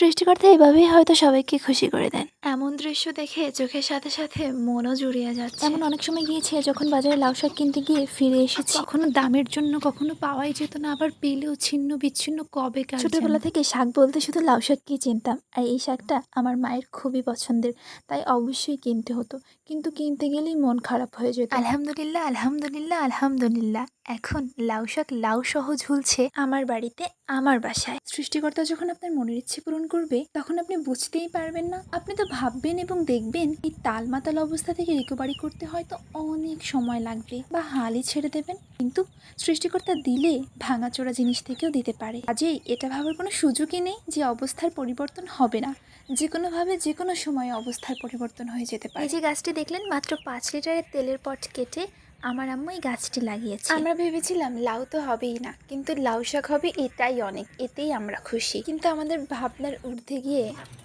সৃষ্টিকর্তা এইভাবেই হয়তো সবাইকে খুশি করে দেন। এমন দৃশ্য দেখে চোখের সাথে সাথে মনও জুড়িয়ে যাচ্ছে। এমন অনেক সময় গিয়েছে যখন বাজারে লাউ শাক কিনতে গিয়ে ফিরে এসেছি। কখনো দামের জন্য কখনো পাওয়াই যেত না আবার পেলেও ছিন্ন বিচ্ছিন্ন কবে কার ছোটবেলা থেকে শাক বলতে শুধু লাউ শাককেই চিনতাম আর এই শাকটা আমার মায়ের খুবই পছন্দের তাই অবশ্যই কিনতে হতো। কিন্তু কিনতে গেলেই মন খারাপ হয়ে যেত। আলহামদুলিল্লাহ আলহামদুলিল্লাহ আলহামদুলিল্লাহ। এখন লাউ শাক লাউ সহ ঝুলছে আমার বাড়িতে আমার বাসায়। সৃষ্টিকর্তা যখন আপনার মনের ইচ্ছে পূরণ করবে তখন আপনি বুঝতেই পারবেন না। আপনি তো ভাববেন এবং দেখবেন এই তালমাতাল অবস্থা থেকে রিকভারি করতে হয়তো অনেক সময় লাগবে বা হালই ছেড়ে দেবেন। কিন্তু সৃষ্টিকর্তা দিলে ভাঙাচোরা জিনিস থেকেও দিতে পারে। কাজেই এটা ভাবার কোনো সুযোগই নেই যে অবস্থার পরিবর্তন হবে না। যে কোনোভাবে যে কোনো সময়ে অবস্থার পরিবর্তন হয়ে যেতে পারে। এই যে গাছটি দেখলেন মাত্র পাঁচ লিটারের তেলের পট কেটে আমার আম্মু এই গাছটি লাগিয়েছে। আমরা ভেবেছিলাম লাউ তো হবেই না, কিন্তু লাউ শাক হবে এটাই অনেক, এতেই আমরা খুশি। কিন্তু আমাদের ভাবনার ঊর্ধ্বে গিয়ে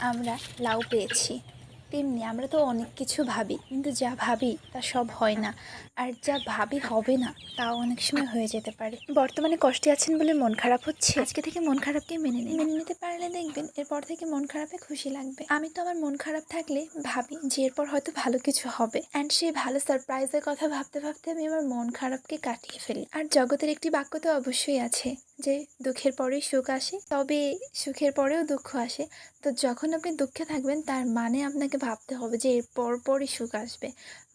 আমরা লাউ পেয়েছি। তেমনি আমরা তো অনেক কিছু ভাবি কিন্তু যা ভাবি তা সব হয় না। আর যা ভাবি হবে না তাও অনেক সময় হয়ে যেতে পারে। বর্তমানে কষ্টে আছেন বলে মন খারাপ হচ্ছে? আজকে থেকে মন খারাপকে মেনে নিন। মেনে নিতে পারলে দেখবেন এরপর থেকে মন খারাপে খুশি লাগবে। আমি তো আমার মন খারাপ থাকলে ভাবি যে এরপর হয়তো ভালো কিছু হবে। অ্যান্ড সেই ভালো সারপ্রাইজের কথা ভাবতে ভাবতে আমি আমার মন খারাপকে কাটিয়ে ফেলি। আর জগতের একটি বাক্য তো অবশ্যই আছে যে দুঃখের পরেই সুখ আসে তবে সুখের পরেও দুঃখ আসে। তো যখন আপনি দুঃখে থাকবেন তার মানে আপনাকে ভাবতে হবে যে এর পর পরই সুখ আসবে।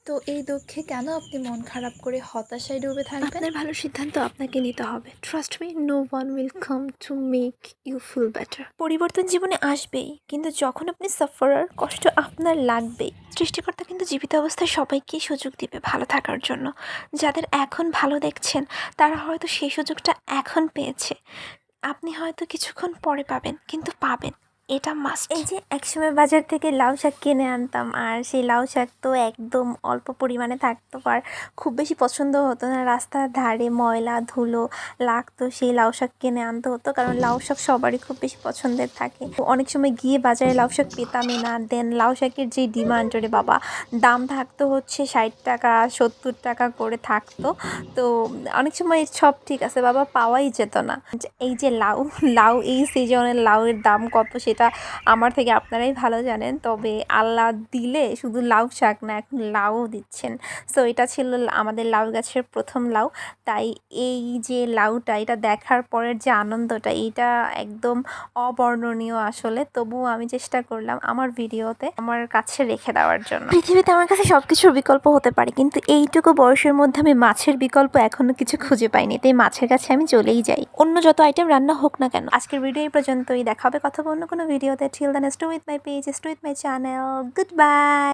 তো এই দুঃখে কেন আপনি মন খারাপ করে হতাশায় ডুবে থাকবেন? আপনার ভালো সিদ্ধান্ত আপনাকে নিতে হবে। Trust me no one will come to make you feel better পরিবর্তন জীবনে আসবেই কিন্তু যখন আপনি সাফারার কষ্ট আপনার লাগবেই। সৃষ্টিকর্তা কিন্তু জীবিত অবস্থায় সবাইকেই সুযোগ দিবে ভালো থাকার জন্য। যাদের এখন ভালো দেখছেন তারা হয়তো সেই সুযোগটা এখন পেয়েছে। আপনি হয়তো কিছুক্ষণ পরে পাবেন কিন্তু পাবেন। এটা মাস্ট এই যে একসময় বাজার থেকে লাউ শাক কিনে আনতাম, আর সেই লাউ শাক তো একদম অল্প পরিমাণে থাকতো, আর খুব বেশি পছন্দ হতো না। রাস্তার ধারে ময়লা, ধুলো লাগতো, সেই লাউ শাক কিনে আনতে হতো, কারণ লাউ শাক সবারই খুব বেশি পছন্দের থাকে। অনেক সময় গিয়ে বাজারে লাউ শাক পেতামই না দেন লাউ শাকের যে ডিমান্ড রে বাবা, দাম থাকতো হচ্ছে ষাট টাকা, সত্তর টাকা করে থাকতো। তো অনেক সময় সব ঠিক আছে, বাবা, পাওয়াই যেত না। এই যে লাউ লাউ এই সিজনের লাউয়ের দাম কত সেটা আমার থেকে আপনারাই ভালো জানেন। তবে আল্লাহ দিলে শুধু লাউ শাক না, এখন লাউও দিচ্ছেন। সো এটা ছিল আমাদের লাউ গাছের প্রথম লাউ। তাই এই যে লাউটা, এটা দেখার পরের যে আনন্দটা এইটা একদম অবর্ণনীয় আসলে। তবুও আমি চেষ্টা করলাম আমার ভিডিওতে আমার কাছে রেখে দেওয়ার জন্য। পৃথিবীতে আমার কাছে সব কিছুর বিকল্প হতে পারে, কিন্তু এইটুকু বয়সের মধ্যে আমি মাছের বিকল্প এখনও কিছু খুঁজে পাইনি। তাই মাছের কাছে আমি চলেই যাই। অন্য যত আইটেম রান্না হোক না কেন, আজকের ভিডিও এই পর্যন্তই। দেখা হবে কথা অন্য কোনো video. Till the next, stay with my page, stay with my channel. Goodbye.